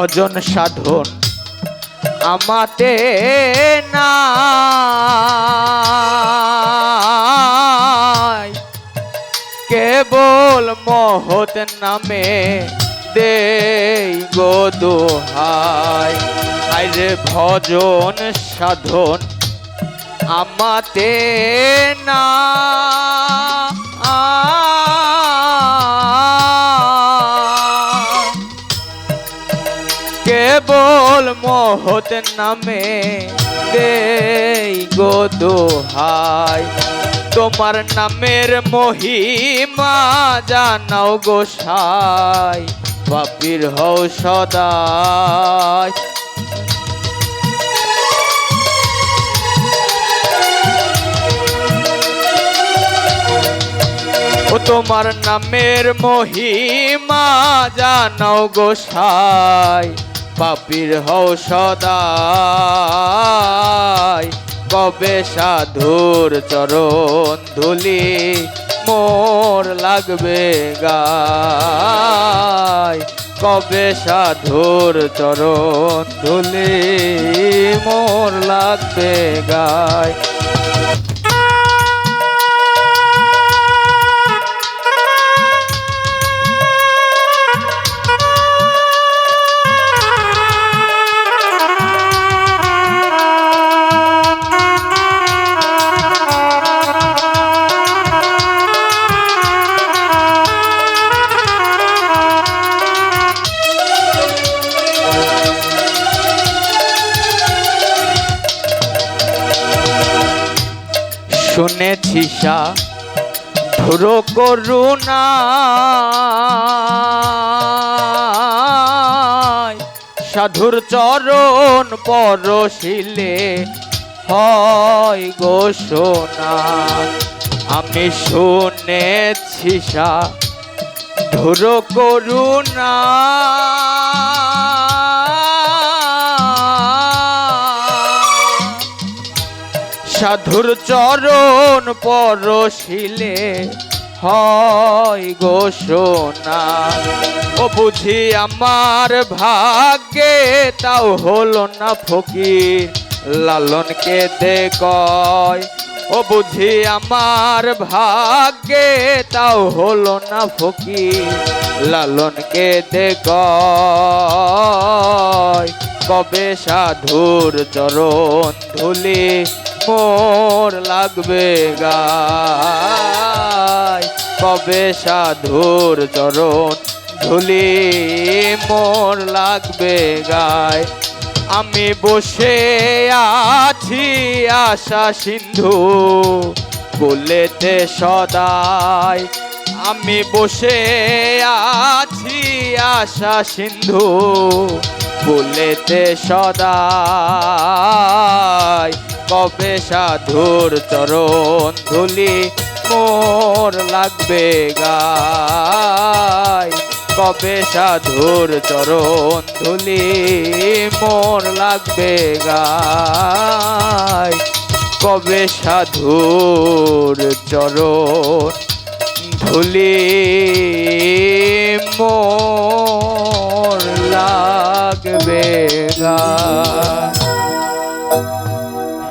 ভজন সাধন আমাতে না কেবল মহৎ নামে দেই গো দোহাই। আরে ভজন সাধন আমাতে না কেবল মহৎ নামে? দেই গো দোহাই, তোমার নামের মহিমা জানাও গোসাই পাপির হও সদাই। ও তোমার নামের মহিমা জানাও গোসাই পাপির হও সদাই। কবে সাধুর চরণ ধুলি মোর লাগবে গায় কবে সাধুর চরণ ধুলি মোর লাগবে গায় শুনেছি সা, ধুরো করুণা। সাধুর চরণ পরশিলে হয় গো সোনা। আমি শুনেছি সা, ধুরো করুণা। সাধুর চরণ পরশিলে হয় সোনা। ও বুঝি আমার ভাগ্যে তাও হলো না ফকির লালনকে দে কয়, ও বুঝি আমার ভাগ্যে তাও হলো না ফকির লালনকে দে কয়, কবে সাধুর চরণ ধুলি মোর লাগবে গায়। কবে সাধুর চরণ ধুলি মোর লাগবে গায়। আমি বসে আছি আশা সিন্ধু কুলেতে সদাই আমি বসে আছি আশা সিন্ধু কুলেতে সদাই কবে সাধুর চরণ ধুলি? মোর লাগবে গায়। কবে সাধুর চরণ ধুলি? মোর লাগবে গায়। কবে সাধুর চরণ ধুলি? মোর